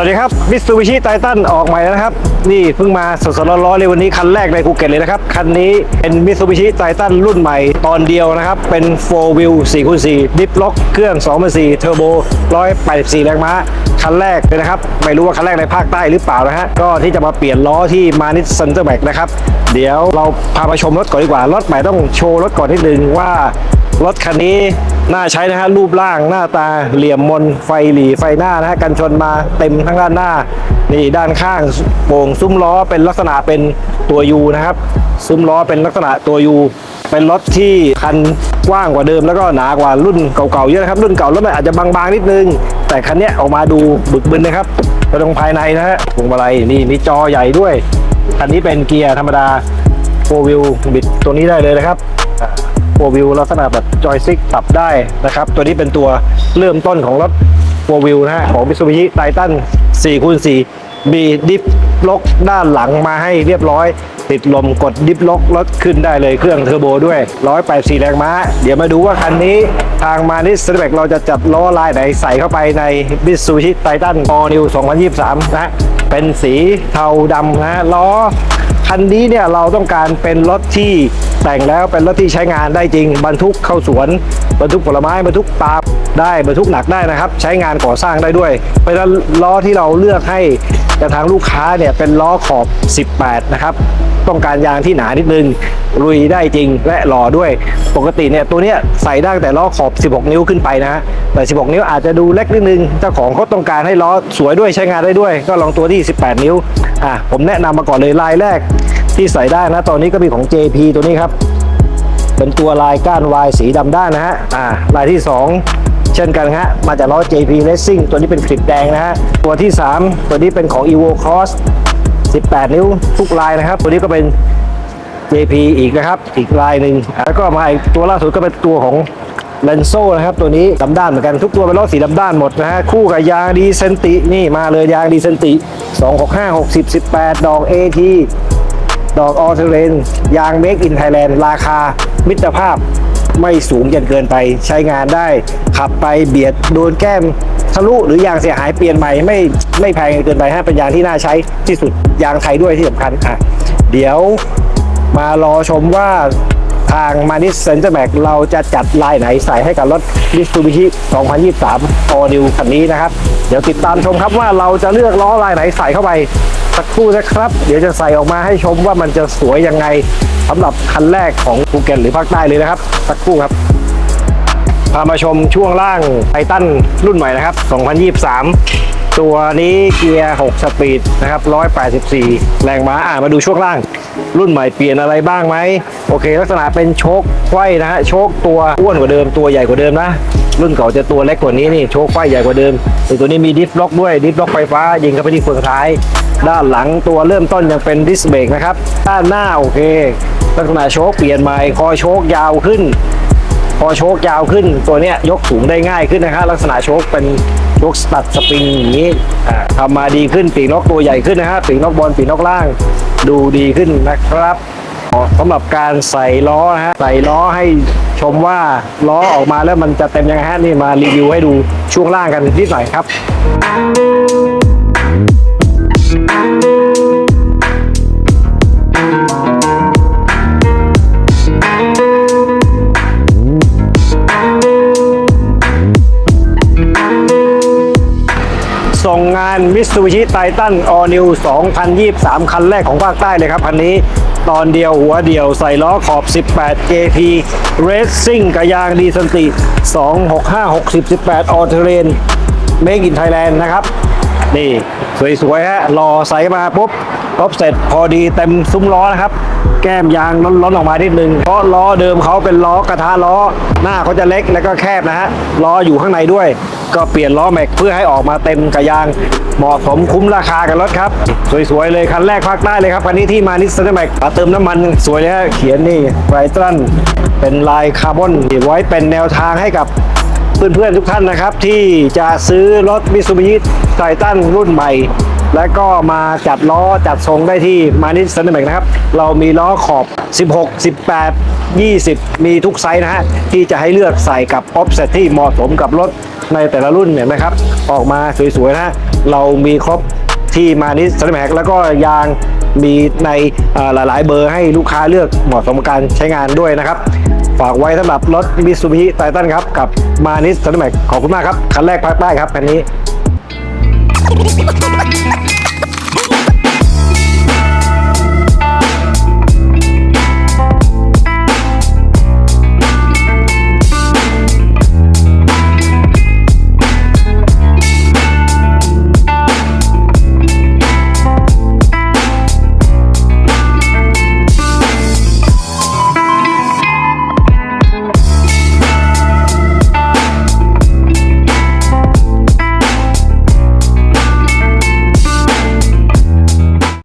วัสดีครับมิ t ซูบิชิไททันออกใหม่แล้วนะครับ นี่เพิ่งมาสดๆร้อนๆเลยวันนี้คันแรกในภูเก็ตเลยนะครับ คันนี้เป็นมิ t ซูบิชิไททันรุ่นใหม่ตอนเดียวนะครับ เป็น 4 wheel 4คูณ4ดิฟล็อกเครื่อง2 4 0 0เทอร์โบ184 แรงม้า คันแรกเลยนะครับ ไม่รู้ว่าคันแรกในภาคใต้หรือเปล่านะฮะ ก็ที่จะมาเปลี่ยนล้อที่มานิสเซนเตอร์แบ็กนะครับ เดี๋ยวเราพามาชมรถก่อนดีกว่า รถใหม่ต้องโชว์รถก่อนนิดนึงว่ารถคันนี้ น่าใช้นะฮะรูปร่างหน้าตาเหลี่ยมมนไฟหลีไฟหน้านะฮะกันชนมาเต็มทั้งด้านหน้า นี่ด้านข้างโป่งซุ้มล้อเป็นลักษณะเป็นตัวยูนะครับ ซุ้มล้อเป็นลักษณะตัวยูเป็นรถที่คันกว้างกว่าเดิมแล้วก็หนากว่ารุ่นเก่าๆเยอะนะครับรุ่นเก่ารถมันอาจจะบางๆนิดนึง แต่คันนี้ออกมาดูบึกบึนนะครับไปตรงภายในนะฮะพวงมาลัยนี่มีจอใหญ่ด้วยคันนี้เป็นเกียร์ธรรมดาโฟวิลบิดตัวนี้ได้เลยนะครับ โฟวิวลักษณะแบบจอยซิกปรับได้นะครับ ตัวนี้เป็นตัวเริ่มต้นของรถโฟวิวนะฮะของ Mitsubishi Titan 4คูณ4มีดิฟล็อกด้านหลังมาให้เรียบร้อย ติดลมกดดิฟล็อกรถขึ้นได้เลยเครื่องเทอร์โบด้วย184แรงม้า เดี๋ยวมาดูว่าคันนี้ทางมานิสเซอร์แบกเราจะจัดล้อลายไหนใส่เข้าไปใน Mitsubishi Titan All New 2023 นะเป็นสีเทาดำนะล้อคันนี้เนี่ยเราต้องการเป็นรถที่ แต่งแล้วเป็นรถที่ใช้งานได้จริง บรรทุกเข้าสวน บรรทุกผลไม้ บรรทุกปลาได้บรรทุกหนักได้นะครับ ใช้งานก่อสร้างได้ด้วย เพราะฉะนั้นล้อที่เราเลือกให้กับทางลูกค้าเนี่ยเป็นล้อขอบ 18 นะครับ ต้องการยางที่หนานิดนึงลุยได้จริงและหล่อด้วยปกติเนี่ยตัวเนี้ยใส่ได้แต่ล้อขอบ 16 นิ้วขึ้นไปนะ แต่ 16 นิ้วอาจจะดูเล็กนิดนึงเจ้าของเขาต้องการให้ล้อสวยด้วยใช้งานได้ด้วย ก็ลองตัวที่ 18 นิ้วอะผมแนะนำมาก่อนเลยลายแรก ที่ใส่ได้นะตอนนี้ก็มีของ JP ตัวนี้ครับ เป็นตัวลายก้านวายสีดำด้านนะฮะอ่าลายที่ 2 เช่นกันฮะมาจากล้อ JP Racing ตัวนี้เป็นคลิปแดงนะฮะตัวที่ 3 ตัวนี้เป็นของ Evo Cross 18 นิ้วทุกลายนะครับ ตัวนี้ก็เป็น JP อีกนะครับ อีกลายหนึ่งแล้วก็มาอีกตัวล่าสุดก็เป็นตัวของ l e n z o นะครับ ตัวนี้ดำด้านเหมือนกันทุกตัวเป็นล้อสีดำด้านหมดนะฮะคู่กับยางดีเซนตินี่มาเลยยางดีเซนติ 265 60 18 ดอก AT ดอกออเทเลนยางเมกอินไทยแลนด์ราคามิตรภาพไม่สูงจนเกินไปใช้งานได้ ขับไปเบียดโดนแก้มทะลุหรือยางเสียหายเปลี่ยนใหม่ไม่ไม่แพงเกินไปฮะเป็นยางที่น่าใช้ที่สุดยางไทยด้วยที่สำคัญอะเดี๋ยวมารอชมว่า ทางมานิสเซนเจอร์แบกเราจะจัดลายไหนใส่ให้กับรถ Mitsubishi 2023 All New คันนี้นะครับ เดี๋ยวติดตามชมครับว่าเราจะเลือกล้อลายไหนใส่เข้าไปสักครู่นะครับ เดี๋ยวจะใส่ออกมาให้ชมว่ามันจะสวยยังไงสำหรับคันแรกของภูเก็ตหรือภาคใต้เลยนะครับ สักครู่ครับพามาชมช่วงล่างไททันรุ่นใหม่นะครับ 2023 ตัวนี้เกียร์ 6 สปีดนะครับ 184 แรงม้าอ่ามาดูช่วงล่าง รุ่นใหม่เปลี่ยนอะไรบ้างไหม โอเค ลักษณะเป็นโชคไขว้นะฮะ โชคตัวอ้วนกว่าเดิม ตัวใหญ่กว่าเดิมนะ รุ่นเก่าจะตัวเล็กกว่านี้นี่ โชคไขว้ใหญ่กว่าเดิมแต่ตัวนี้มีดิฟล็อกด้วย ดิฟล็อกไฟฟ้า ยิงเข้าไปที่เฟืองท้าย ด้านหลังตัวเริ่มต้นยังเป็นดิสเบรกนะครับ ด้านหน้าโอเค ลักษณะโชคเปลี่ยนใหม่ คอโชคยาวขึ้น พอโชคยาวขึ้นตัวเนี้ยยกสูงได้ง่ายขึ้นนะครับลักษณะโชคเป็นโชคสตัดสปริงอย่างนี้ทำมาดีขึ้นปีกนกตัวใหญ่ขึ้นนะฮะปีกนกบอลปีกนกล่าง ดูดีขึ้นนะครับสำหรับการใส่ล้อนะฮะใส่ล้อให้ชมว่าล้อออกมาแล้วมันจะเต็มยังไงฮะนี่มารีวิวให้ดูช่วงล่างกันนิดหน่อยครับ ส่งงาน Mitsubishi Titan All New 2023 คันแรกของภาคใต้เลยครับ คันนี้ตอนเดียวหัวเดียวใส่ล้อขอบ 18 JP Racing กระยางดีสันติ 265 60 18 All Terrain Make in Thailand นะครับ นี่ สวยๆฮะรอใส่มาปุ๊บ รบเสร็จพอดีเต็มซุ้มล้อนะครับ แก้มยางล้นๆออกมานิดนึง เพราะล้อเดิมเขาเป็นล้อกระทะล้อ หน้าเขาจะเล็กแล้วก็แคบนะฮะล้ออยู่ข้างในด้วย ก็เปลี่ยนล้อแม็กเพื่อให้ออกมาเต็มกับยางเหมาะสมคุ้มราคากับรถครับ สวยๆเลยคันแรกภาคใต้เลยครับคันนี้ที่มานิสซันแม็กเติมน้ำมันสวยเลยฮะเขียนนี่ไบรตันเป็นลายคาร์บอนไว้เป็นแนวทางให้กับเพื่อนๆทุกท่านนะครับ ที่จะซื้อรถ Mitsubishi Titan รุ่นใหม่ และก็มาจัดล้อจัดทรงได้ที่มานิสซันเดอร์แมกนะครับ เรามีล้อขอบ 16 18 20 มีทุกไซส์นะฮะ ที่จะให้เลือกใส่กับออฟเซตที่เหมาะสมกับรถในแต่ละรุ่นเนี่ยนะครับ ออกมาสวยๆนะฮะ เรามีครบที่มานิสซันเดอร์แมกแล้วก็ยางมีในหลายๆ เบอร์ให้ลูกค้าเลือกเหมาะสมกับการใช้งานด้วยนะครับฝากไว้สำหรับรถมิซูบิชิไททันครับ กับมานิสซันเดอร์แม็กขอบคุณมากครับ คันแรกภาคใต้ครับ คันนี้